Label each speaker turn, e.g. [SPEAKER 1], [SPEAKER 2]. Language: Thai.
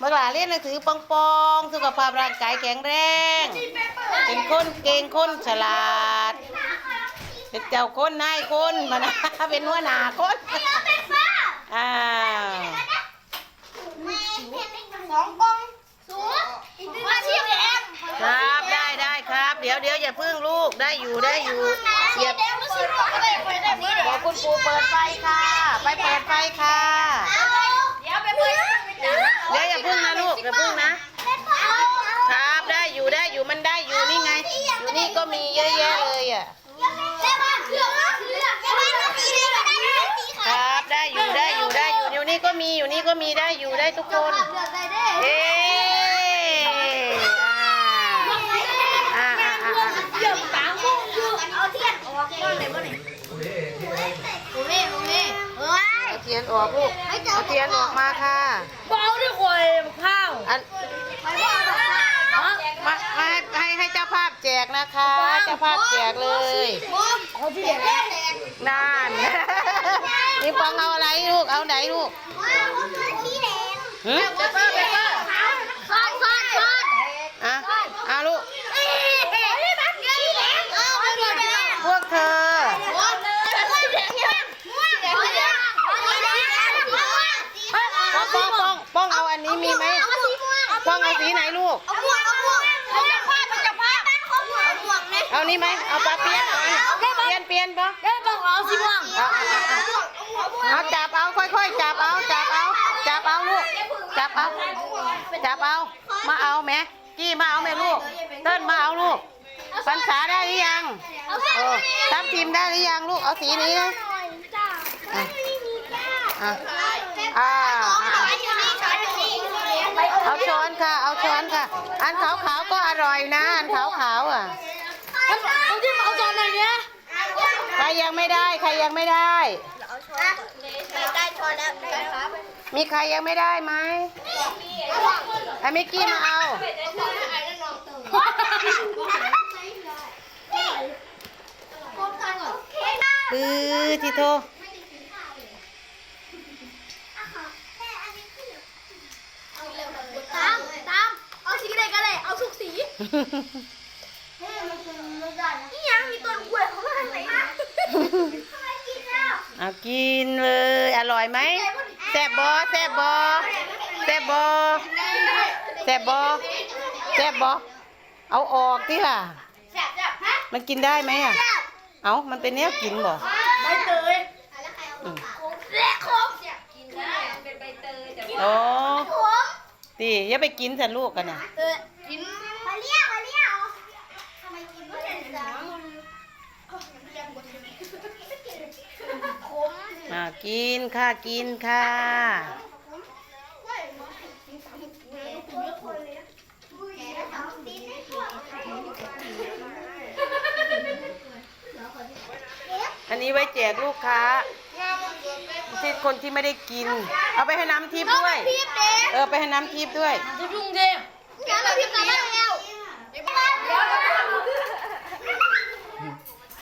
[SPEAKER 1] บ่ลูกไอ้เมื่อหลาเรียนหนังสือปองปองๆสุขภาพร่างกายแข็งแรง เป็นคนเก่งคนฉลาด เป็นเจ้าคนนายคนมานะเป็นหัวหน้าคนอ้าว
[SPEAKER 2] สองกองสูงมาชีพเอ็ม
[SPEAKER 1] ครับได้ได้ครับ เดี๋ยวเดี๋ยวอย่าพึ่งลูกได้อยู่ได้อยู่
[SPEAKER 2] เสียเด็กมาชีพบอกเลยไปได้ไหม
[SPEAKER 1] ขอคุณครูเปิดไฟค่ะ ไปเปิดไฟค่ะ
[SPEAKER 2] เดี๋ยวไปเพื่อน
[SPEAKER 1] เดี๋ยวอย่าพึ่งนะลูกอย่าพึ่งนะ ครับได้อยู่ได้อยู่มันได้อยู่นี่ไง อยู่นี่ ก็มีเยอะแยะเลยอะ
[SPEAKER 2] ใช่ป่ะเลือกลือกใช่ป่ะสีเดียวกันได้สี
[SPEAKER 1] ครับ ได้อยู่ได้อยู่ได้อยู่อยู่นี่ก็มีอยู่นี่ก็มีได้อยู่ได้ทุกคน
[SPEAKER 2] เอ๊ได้
[SPEAKER 1] อ่าอ่าอ่าอ่า
[SPEAKER 2] เลือกปางกุ้งคือเอาเทียนออกก้อนไหนบ้างไหนโอ้ยโอ้ยเฮ้ย
[SPEAKER 1] เอาเทียนออกลูกเอาเทียนออกมาค่ะ
[SPEAKER 3] เบาด้วยควยข้าว
[SPEAKER 1] อัน
[SPEAKER 2] ไปบ้าน
[SPEAKER 1] มามาให้ให้ให้เจ้าภาพแจก นะคะเจ้าภาพแจกเลย
[SPEAKER 2] เอาที่เด็กแรก
[SPEAKER 1] นานนี่ฟังเอาอะไรลูกเอาไหนลูก
[SPEAKER 2] ว้าวที่แดง
[SPEAKER 1] หึ
[SPEAKER 2] เปเปอร์เปเปอร์คอนคอนคอน
[SPEAKER 1] อะเอาลูก
[SPEAKER 2] เอ้ยเอ้ยบัตรที่แดงเออไปเลยไปเลย
[SPEAKER 1] พวกเธอ
[SPEAKER 2] ม่วงสีแดงม่วงม่วงสีแดงสีแดงม่วง
[SPEAKER 1] ป้องป้องป้องป้องเอาอันนี้มีไหม
[SPEAKER 2] เอาสีม่วง
[SPEAKER 1] ป้องเอาสีไหนลูก
[SPEAKER 2] เอาม่วงเอาม่วงเอาจะพ เอาม่วงเนี่ย
[SPEAKER 1] เอานี่ไหมเอาปลาเปียนเอาไหมเปลี่ยนเปลี่ยนปะ
[SPEAKER 3] เอ้ยบอกเอาสิม่วง
[SPEAKER 1] เอาเอาเอาเอาเอาจับเอาค่อยๆจับเอาจับเอาจับเอาลูกจับเอาจับเอามาเอาแม่กี้มาเอาแม่ลูกเติ้นมาเอาลูกปัญษาได้หรือยังเออทับทีมได้หรือยังลูกเอาสีนี้นะอะอะอ่าอะเอาช้อนค่ะ เอาช้อนค่ะ อันขาวๆก็อร่อยนะ อันขาวๆอะ
[SPEAKER 3] เอาที่มาเอาจอนไหนเนี้ย
[SPEAKER 1] ใครยังไม่ได้ ใครยังไม่ได้
[SPEAKER 2] ได้ชนแล้ว
[SPEAKER 1] มีใครยังไม่ได้ไหมไอ้มิกกี้มาเอา ปื้อที่โท
[SPEAKER 2] ตามตามเอาสีอะไรก็ได้เอาทุกสีนี่ยังมีต้นกล้วยเขามาทางไหนนะทำไมกินแล้ว
[SPEAKER 1] เอากินเลยอร่อยไหมแซ่บบอแซ่บบอแซ่บบอแซ่บบอแซ่บบอเอาออกที่ล่ะ
[SPEAKER 2] แซ่บแซ่บฮะ
[SPEAKER 1] มันกินได้ไหมอะ เอามันเป็นเนี้ยกินบ่
[SPEAKER 2] ใบเตย
[SPEAKER 1] อืม
[SPEAKER 2] และขม
[SPEAKER 1] โอ้
[SPEAKER 2] ขม
[SPEAKER 1] ตีอย่าไปกินสันลูกกันนะ
[SPEAKER 2] เออกินมาเลี้ยวมาเลี้ยวทำไมกินไม่เห็นจังขม
[SPEAKER 1] อ่า กินค่ะกินค่ะ อันนี้ไว้แจกลูกค้าที่คนที่ไม่ได้กิน เอาไปให้น้ำทิพย์ด้วย
[SPEAKER 2] พีบเด็ก
[SPEAKER 1] เออไปให้น้ำทิพย์ด้วย
[SPEAKER 3] จะกรุงเทพ
[SPEAKER 2] น้ำพีบกลับมาแล้ว